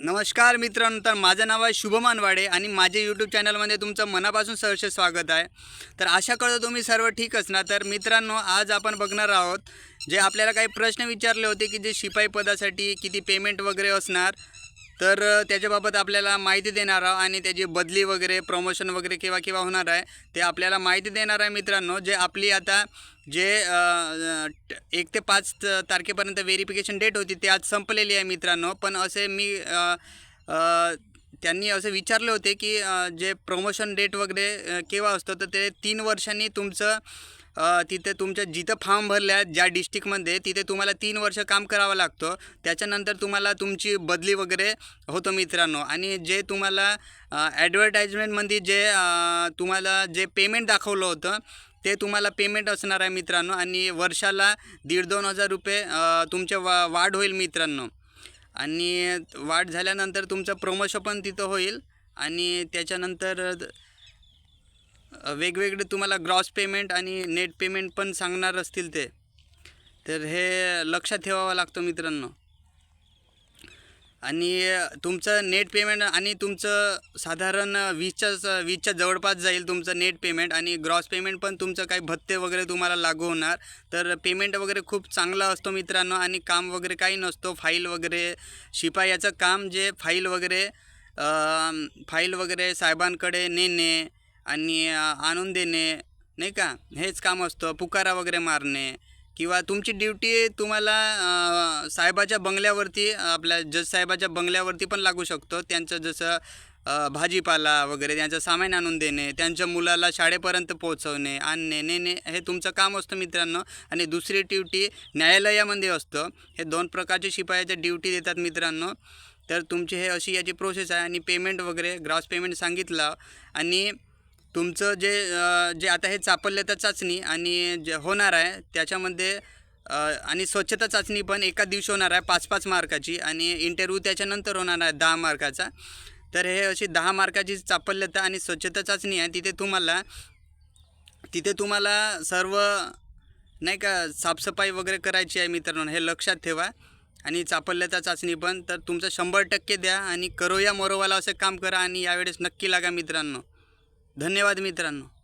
नमस्कार मित्रांनो तर माझं नाव आहे शुभमान वाडे आणि माझे यूट्यूब चॅनलमध्ये तुमचं मनापासून सहर्ष स्वागत आहे. तर आशा करतो तुम्ही सर्व ठीक असणार तर मित्रांनो आज आपण बघणार आहोत जे आपल्याला काही प्रश्न विचारले होते की जे शिपाई पदासाठी किती पेमेंट वगैरे असणार. तर त्याच्याबाबत आपल्याला माहिती देणार आहोत आणि त्याची बदली वगैरे प्रमोशन वगैरे केव्हा केव्हा होणार आहे ते आपल्याला माहिती देणार आहे मित्रांनो. जे आपली आता जे एक ते पाच तारखेपर्यंत व्हेरिफिकेशन डेट होती ते आज संपलेली आहे मित्रांनो. पण असे मी त्यांनी असं विचारले होते की जे प्रमोशन डेट वगैरे केव्हा असतं तर ते तीन वर्षांनी तुमचं तिथे तुमच्या जिथं फॉर्म भरले आहेत ज्या डिस्ट्रिक्टमध्ये तिथे तुम्हाला तीन वर्ष काम करावं लागतं. त्याच्यानंतर तुम्हाला तुमची बदली वगैरे होतो मित्रांनो. आणि जे तुम्हाला ॲडव्हर्टाईजमेंटमध्ये जे तुम्हाला जे पेमेंट दाखवलं होतं ते तुम्हाला पेमेंट असणार आहे मित्रांनो. आणि वर्षाला दीड दोन हजार रुपये तुमच्या तुमचे वा वाढ होईल मित्रांनो. आणि वाढ झाल्यानंतर तुमचं प्रमोशन पण तिथं होईल. आणि त्याच्यानंतर वेगवेगळे तुम्हाला ग्रॉस पेमेंट आणि नेट पेमेंट पण सांगणार असतील ते. तर हे लक्षात ठेवावं लागतं मित्रांनो. आणि तुमचं नेट पेमेंट आणि तुमचं साधारण वीसच्या वीसच्या जवळपास जाईल तुमचं नेट पेमेंट आणि ग्रॉस पेमेंट पण तुमचं काही भत्ते वगैरे तुम्हाला लागू होणार. तर पेमेंट वगैरे खूप चांगला असतो मित्रांनो आणि काम वगैरे काही नसतो. फाईल वगैरे शिपायाचं काम जे फाईल वगैरे फाईल वगैरे साहेबांकडे नेणे आणि आणून देणे नाही का? हेच काम असतं. पुकारा वगैरे मारणे किंवा तुमची ड्युटी तुम्हाला साहेबाच्या बंगल्यावरती आपल्या जज साहेबाच्या बंगल्यावरती पण लागू शकतो. त्यांचं जसं भाजीपाला वगैरे त्यांचं सामान आणून देणे त्यांच्या मुलाला शाळेपर्यंत पोहोचवणे आणणे नेणे हे तुमचं काम असतं मित्रांनो. आणि दुसरी ड्युटी न्यायालयामध्ये असतं. हे दोन प्रकारचे शिपायाच्या ड्युटी देतात मित्रांनो. तर तुमची हे अशी याची प्रोसेस आहे. आणि पेमेंट वगैरे ग्रॉस पेमेंट सांगितलं. आणि तुमचं जे जे आता हे चापल्यता चाचणी आणि जे होणार आहे त्याच्यामध्ये आणि स्वच्छता चाचणी पण एका दिवशी होणार आहे पाच पाच मार्काची आणि इंटरव्ह्यू त्याच्यानंतर होणार आहे दहा मार्काचा. तर हे अशी दहा मार्काची चापल्यता आणि स्वच्छता चाचणी आहे तिथे तुम्हाला तिथे तुम्हाला सर्व नाही का साफसफाई वगैरे करायची आहे मित्रांनो हे लक्षात ठेवा. आणि चापल्यता चाचणी पण तर तुमचं शंभर टक्के द्या आणि करो या मरोवाला असं काम करा आणि यावेळेस नक्की लागा मित्रांनो. धन्यवाद मित्रांनो.